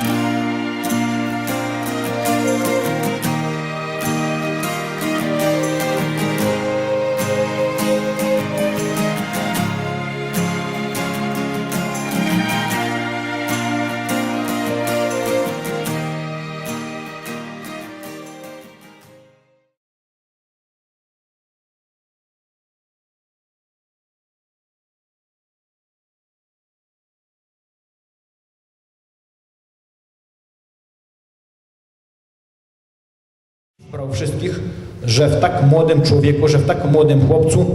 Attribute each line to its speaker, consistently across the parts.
Speaker 1: Thank you. Brał wszystkich, że w tak młodym człowieku, że w tak młodym chłopcu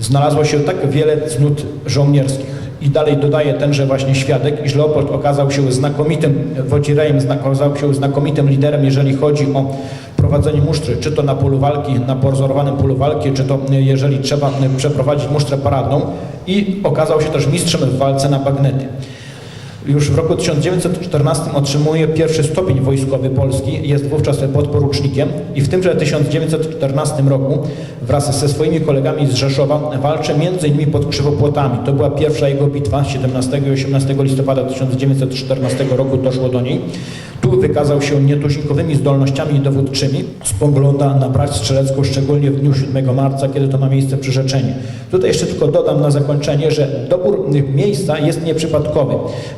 Speaker 1: znalazło się tak wiele cnót żołnierskich. I dalej dodaje tenże właśnie świadek, iż Leopold okazał się znakomitym wodzirejem, okazał się znakomitym liderem, jeżeli chodzi o prowadzenie musztry, czy to na polu walki, na pozorowanym polu walki, czy to y, jeżeli trzeba y, przeprowadzić musztrę paradną i okazał się też mistrzem w walce na bagnety. Już w roku 1914 otrzymuje pierwszy stopień wojskowy Polski, jest wówczas podporucznikiem i w tymże 1914 roku wraz ze swoimi kolegami z Rzeszowa walczy m.in. pod Krzywopłotami. To była pierwsza jego bitwa, 17 i 18 listopada 1914 roku doszło do niej. Tu wykazał się nietuzinkowymi zdolnościami dowódczymi. Spogląda na brać strzelecką, szczególnie w dniu 7 marca, kiedy to ma miejsce przyrzeczenie. Tutaj jeszcze tylko dodam na zakończenie, że dobór miejsca jest nieprzypadkowy.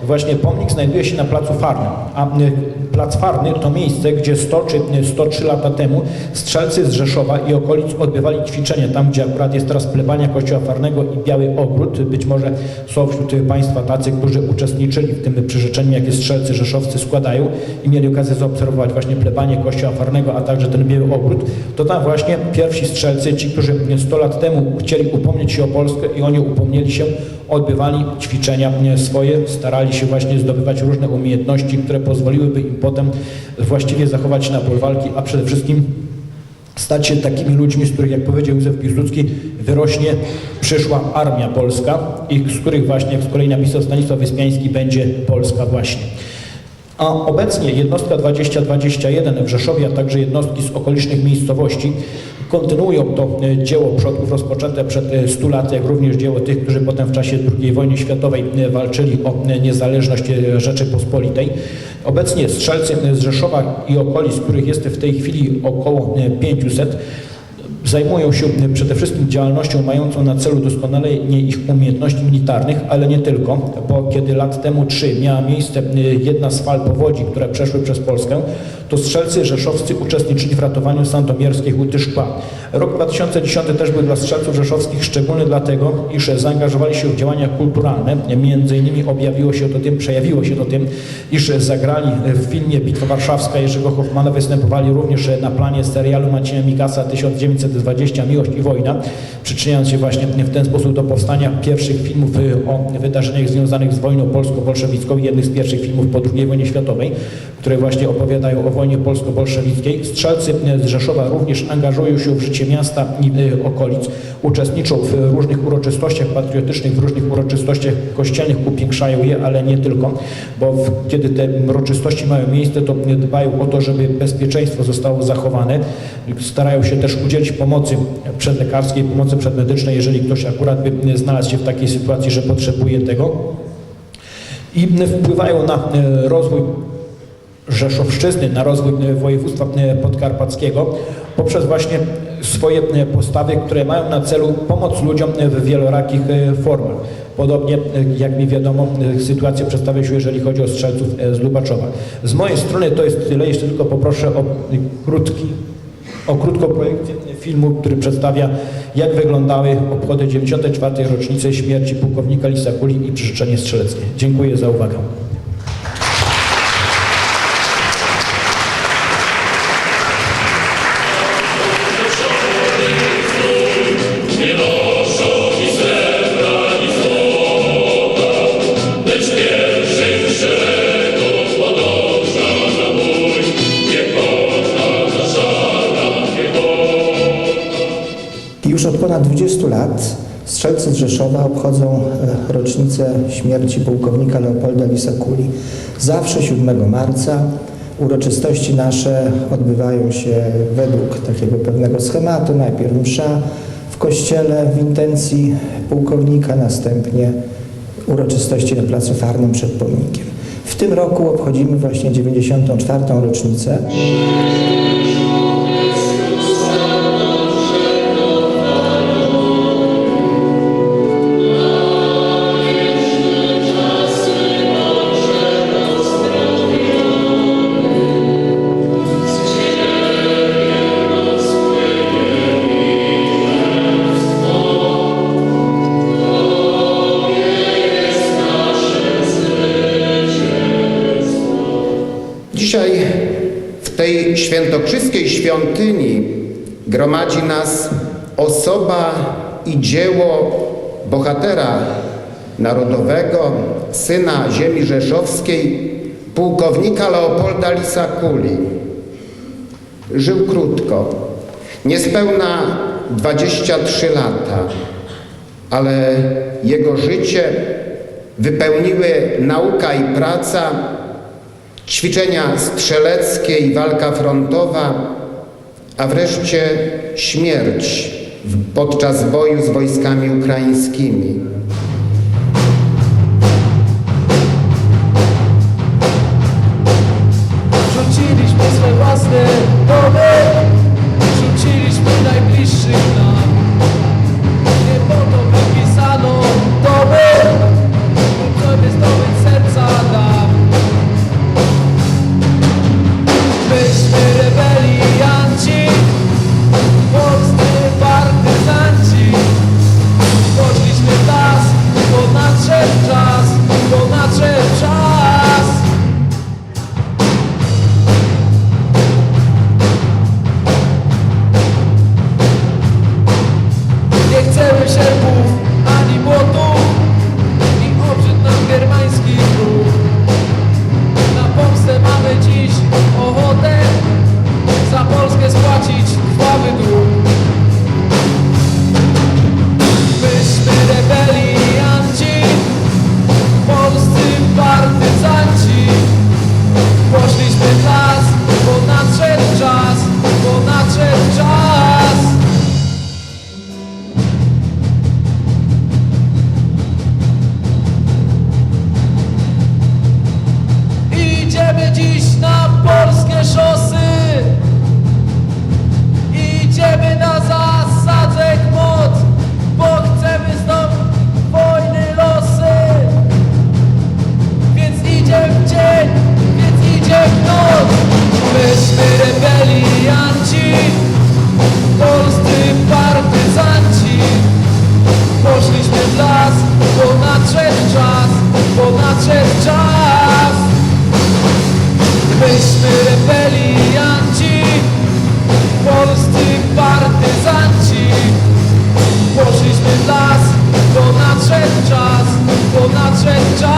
Speaker 1: Właśnie pomnik znajduje się na placu Farnym, a y, plac Farny to miejsce, gdzie 100 czy y, 103 lata temu strzelcy z Rzeszowa i okolic odbywali ćwiczenia, tam gdzie akurat jest teraz plebania Kościoła Farnego i Biały Ogród. Być może są wśród Państwa tacy, którzy uczestniczyli w tym przyrzeczeniu, jakie strzelcy rzeszowscy składają i mieli okazję zaobserwować właśnie plebanie Kościoła Farnego, a także ten Biały Ogród. To tam właśnie pierwsi strzelcy, ci, którzy 100 lat temu chcieli upomnieć się o Polskę i oni upomnieli się, odbywali ćwiczenia y, swoje, starali się właśnie zdobywać różne umiejętności, które pozwoliłyby im potem właściwie zachować się na polu walki, a przede wszystkim stać się takimi ludźmi, z których, jak powiedział Józef Piłsudski, wyrośnie przyszła armia polska i z których właśnie, z kolei napisał Stanisław Wyspiański, będzie Polska właśnie. A obecnie jednostka 2021 w Rzeszowie, a także jednostki z okolicznych miejscowości kontynuują to e, dzieło przodków rozpoczęte przed e, 100 laty, jak również dzieło tych, którzy potem w czasie II wojny światowej e, walczyli o e, niezależność e, Rzeczypospolitej. Obecnie strzelcy e, z Rzeszowa i okolic, których jest w tej chwili około e, 500, Zajmują się przede wszystkim działalnością mającą na celu doskonalenie ich umiejętności militarnych, ale nie tylko, bo kiedy lat temu trzy miała miejsce y, jedna z fal powodzi, które przeszły przez Polskę, to strzelcy rzeszowscy uczestniczyli w ratowaniu sandomierskiej huty szkła. Rok 2010 też był dla strzelców rzeszowskich szczególny dlatego, iż zaangażowali się w działania kulturalne. Między innymi objawiło się to tym, przejawiło się to tym, iż zagrali w filmie Bitwa Warszawska Jerzego Hoffmana, występowali również na planie serialu Macieja Mikasa 1920 Miłość i Wojna, przyczyniając się właśnie w ten sposób do powstania pierwszych filmów y, o wydarzeniach związanych z wojną polsko-bolszewicką, jednych z pierwszych filmów po II wojnie światowej, które właśnie opowiadają o wojnie polsko-bolszewickiej. Strzelcy y, z Rzeszowa również angażują się w życie miasta i y, okolic, uczestniczą w różnych uroczystościach patriotycznych, w różnych uroczystościach kościelnych, upiększają je, ale nie tylko, bo w, kiedy te uroczystości mają miejsce, to dbają o to, żeby bezpieczeństwo zostało zachowane. Starają się też udzielić pomocy przedlekarskiej, pomocy przedmedycznej, jeżeli ktoś akurat by znalazł się w takiej sytuacji, że potrzebuje tego. I wpływają na e, rozwój Rzeszowszczyzny, na rozwój województwa podkarpackiego poprzez właśnie swoje e, postawy, które mają na celu pomoc ludziom e, w wielorakich e, formach. Podobnie, jak mi wiadomo, sytuacja przedstawia się, jeżeli chodzi o strzelców z Lubaczowa. Z mojej strony to jest tyle, jeszcze tylko poproszę o krótki, o krótką projekcję filmu, który przedstawia, jak wyglądały obchody 94. rocznicy śmierci pułkownika Lisa Kuli i przyrzeczenie strzeleckie. Dziękuję za uwagę.
Speaker 2: Ponad 20 lat strzelcy z Rzeszowa obchodzą e, rocznicę śmierci pułkownika Leopolda Lisakuli. Zawsze 7 marca uroczystości nasze odbywają się według takiego pewnego schematu. Najpierw msza w kościele w intencji pułkownika, następnie uroczystości na placu Farnym przed pomnikiem. W tym roku obchodzimy właśnie 94. rocznicę.
Speaker 3: Tej świętokrzyskiej świątyni gromadzi nas osoba i dzieło bohatera narodowego, syna ziemi rzeszowskiej, pułkownika Leopolda Lisakuli. Żył krótko, niespełna 23 lata, ale jego życie wypełniły nauka i praca, ćwiczenia strzeleckie i walka frontowa, a wreszcie śmierć podczas boju z wojskami ukraińskimi.
Speaker 4: Nadszedł czas Myśmy rebelianci, polscy partyzanci. Poszliśmy w las, bo nadszedł czas, bo nadszedł czas.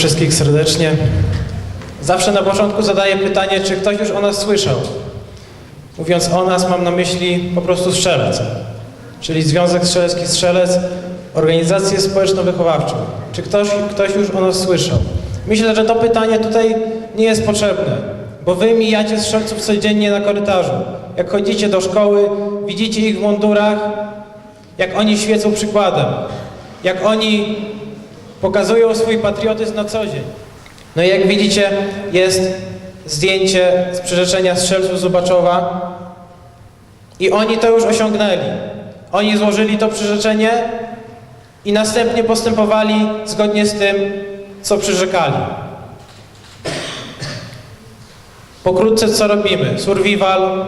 Speaker 5: Wszystkich serdecznie. Zawsze na początku zadaję pytanie, czy ktoś już o nas słyszał. Mówiąc o nas, mam na myśli po prostu strzelec, czyli Związek Strzelecki Strzelec, organizację społeczno-wychowawczą. Czy ktoś, ktoś już o nas słyszał? Myślę, że to pytanie tutaj nie jest potrzebne, bo wy mijacie strzelców codziennie na korytarzu. Jak chodzicie do szkoły, widzicie ich w mundurach, jak oni świecą przykładem, jak oni pokazują swój patriotyzm na co dzień. No i jak widzicie, jest zdjęcie z przyrzeczenia strzelców Zubaczowa i oni to już osiągnęli. Oni złożyli to przyrzeczenie i następnie postępowali zgodnie z tym, co przyrzekali. Pokrótce co robimy? Survival.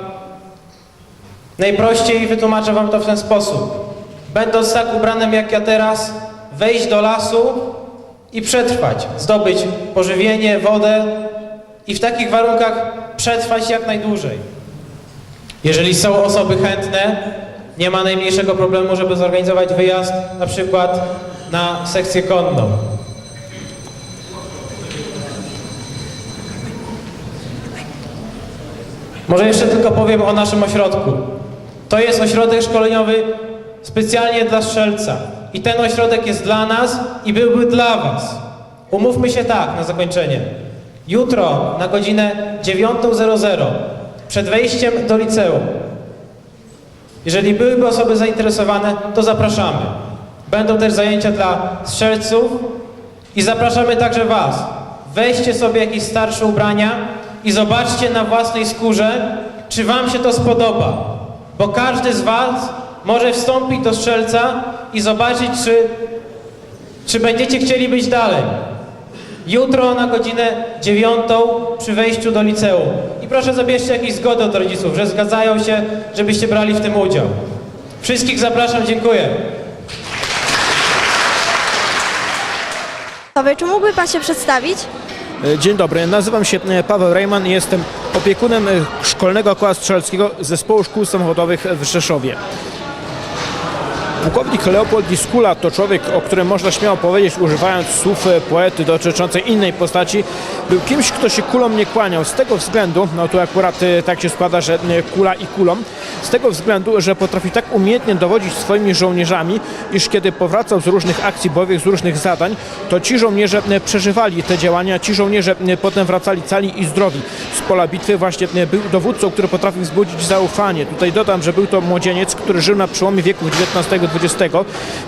Speaker 5: Najprościej wytłumaczę wam to w ten sposób. Będąc tak ubranym jak ja teraz, wejść do lasu i przetrwać, zdobyć pożywienie, wodę i w takich warunkach przetrwać jak najdłużej. Jeżeli są osoby chętne, nie ma najmniejszego problemu, żeby zorganizować wyjazd na przykład na sekcję konną. Może jeszcze tylko powiem o naszym ośrodku. To jest ośrodek szkoleniowy specjalnie dla strzelca. I ten ośrodek jest dla nas i byłby dla Was. Umówmy się tak na zakończenie. Jutro na godzinę 9.00 przed wejściem do liceum. Jeżeli byłyby osoby zainteresowane, to zapraszamy. Będą też zajęcia dla strzelców i zapraszamy także Was. Weźcie sobie jakieś starsze ubrania i zobaczcie na własnej skórze, czy Wam się to spodoba. Bo każdy z Was może wstąpić do strzelca i zobaczyć, czy, czy będziecie chcieli być dalej. Jutro na godzinę dziewiątą przy wejściu do liceum. I proszę zabierzcie jakieś zgody od rodziców, że zgadzają się, żebyście brali w tym udział. Wszystkich zapraszam, dziękuję.
Speaker 6: Dobry, czy mógłby Pan się przedstawić?
Speaker 1: E, Dzień dobry, nazywam się e, Paweł Rejman i jestem opiekunem e, Szkolnego Koła Strzeleckiego Zespołu Szkół Samochodowych w Rzeszowie. Pułkownik Leopold Iskula to człowiek, o którym można śmiało powiedzieć, używając słów e, poety dotyczącej innej postaci, był kimś, kto się kulom nie kłaniał. Z tego względu, no tu akurat e, tak się składa, że e, kula i kulom, z tego względu, że potrafi tak umiejętnie dowodzić swoimi żołnierzami, iż kiedy powracał z różnych akcji bojowych, z różnych zadań, to ci żołnierze przeżywali te działania, ci żołnierze potem wracali cali i zdrowi. Pola bitwy właśnie e, był dowódcą, który potrafił wzbudzić zaufanie. Tutaj dodam, że był to młodzieniec, który żył na przełomie wieków XIX-XX.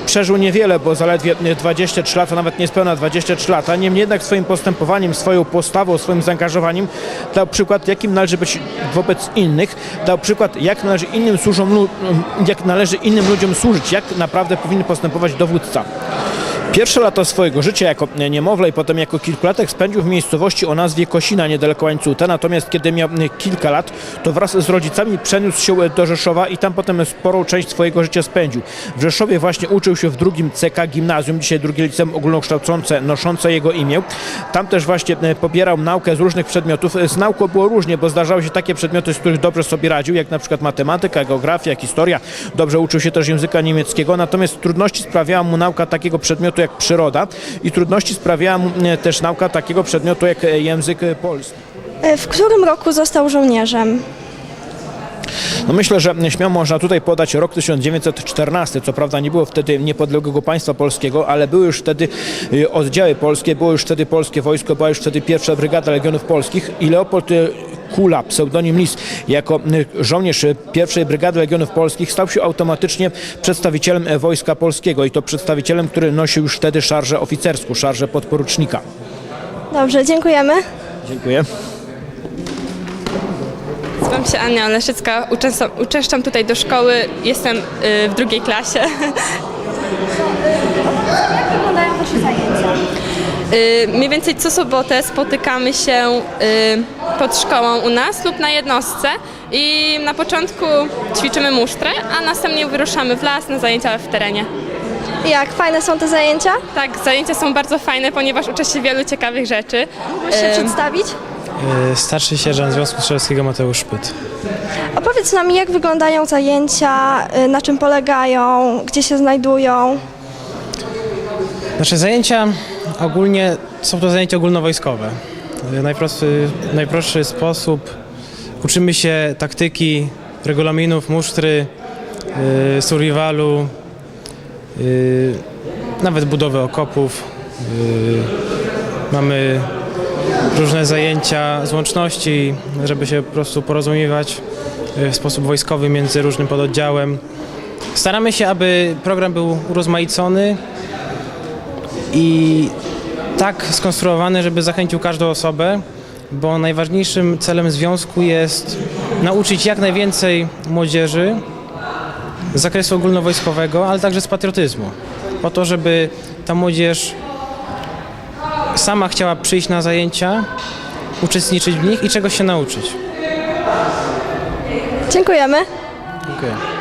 Speaker 1: Przeżył niewiele, bo zaledwie 23 lata, nawet niespełna 23 lata. Niemniej jednak swoim postępowaniem, swoją postawą, swoim zaangażowaniem dał przykład, jakim należy być wobec innych. Dał przykład, jak należy innym, służą, jak należy innym ludziom służyć, jak naprawdę powinien postępować dowódca. Pierwsze lata swojego życia jako niemowlę i potem jako kilkulatek spędził w miejscowości o nazwie Kosina niedaleko Łańcuta, natomiast kiedy miał kilka lat, to wraz z rodzicami przeniósł się do Rzeszowa i tam potem sporą część swojego życia spędził. W Rzeszowie właśnie uczył się w drugim CK Gimnazjum, dzisiaj drugie liceum ogólnokształcące noszące jego imię. Tam też właśnie pobierał naukę z różnych przedmiotów. Z nauką było różnie, bo zdarzały się takie przedmioty, z których dobrze sobie radził, jak na przykład matematyka, geografia, historia. Dobrze uczył się też języka niemieckiego, natomiast trudności sprawiała mu nauka takiego przedmiotu jak przyroda i trudności sprawiała e, też nauka takiego przedmiotu jak e, język e, polski.
Speaker 6: W którym roku został żołnierzem?
Speaker 1: No myślę, że śmiało można tutaj podać rok 1914. Co prawda nie było wtedy niepodległego państwa polskiego, ale były już wtedy y, oddziały polskie, było już wtedy polskie wojsko, była już wtedy pierwsza brygada Legionów Polskich i Leopold y, Kula, pseudonim Lis, jako y, żołnierz pierwszej brygady Legionów Polskich stał się automatycznie przedstawicielem e, wojska polskiego i to przedstawicielem, który nosił już wtedy szarżę oficerską, szarżę podporucznika.
Speaker 6: Dobrze, dziękujemy.
Speaker 1: Dziękuję.
Speaker 7: Nazywam się Ania Oleszycka, uczęszczam, uczęszczam tutaj do szkoły, jestem y, w drugiej klasie.
Speaker 6: Jak wyglądają Wasze zajęcia?
Speaker 7: Y, mniej więcej co sobotę spotykamy się y, pod szkołą u nas lub na jednostce i na początku ćwiczymy musztrę, a następnie wyruszamy w las na zajęcia w terenie.
Speaker 6: Jak fajne są te zajęcia?
Speaker 7: Tak, zajęcia są bardzo fajne, ponieważ uczę się wielu ciekawych rzeczy.
Speaker 6: Mógłbyś się przedstawić?
Speaker 5: Y, Starszy sierżant Związku Strzeleckiego Mateusz Szpyt.
Speaker 6: Opowiedz nam, jak wyglądają zajęcia, y, na czym polegają, gdzie się znajdują.
Speaker 5: Nasze zajęcia ogólnie są to zajęcia ogólnowojskowe. Y, Najprostszy, najprostszy sposób uczymy się taktyki, regulaminów, musztry, y, survivalu, y, nawet budowy okopów. Y, mamy różne zajęcia z łączności, żeby się po prostu porozumiewać y, w sposób wojskowy między różnym pododdziałem. Staramy się, aby program był urozmaicony i tak skonstruowany, żeby zachęcił każdą osobę, bo najważniejszym celem związku jest nauczyć jak najwięcej młodzieży z zakresu ogólnowojskowego, ale także z patriotyzmu. Po to, żeby ta młodzież sama chciała przyjść na zajęcia, uczestniczyć w nich i czegoś się nauczyć.
Speaker 6: Dziękujemy.
Speaker 5: Dziękuję.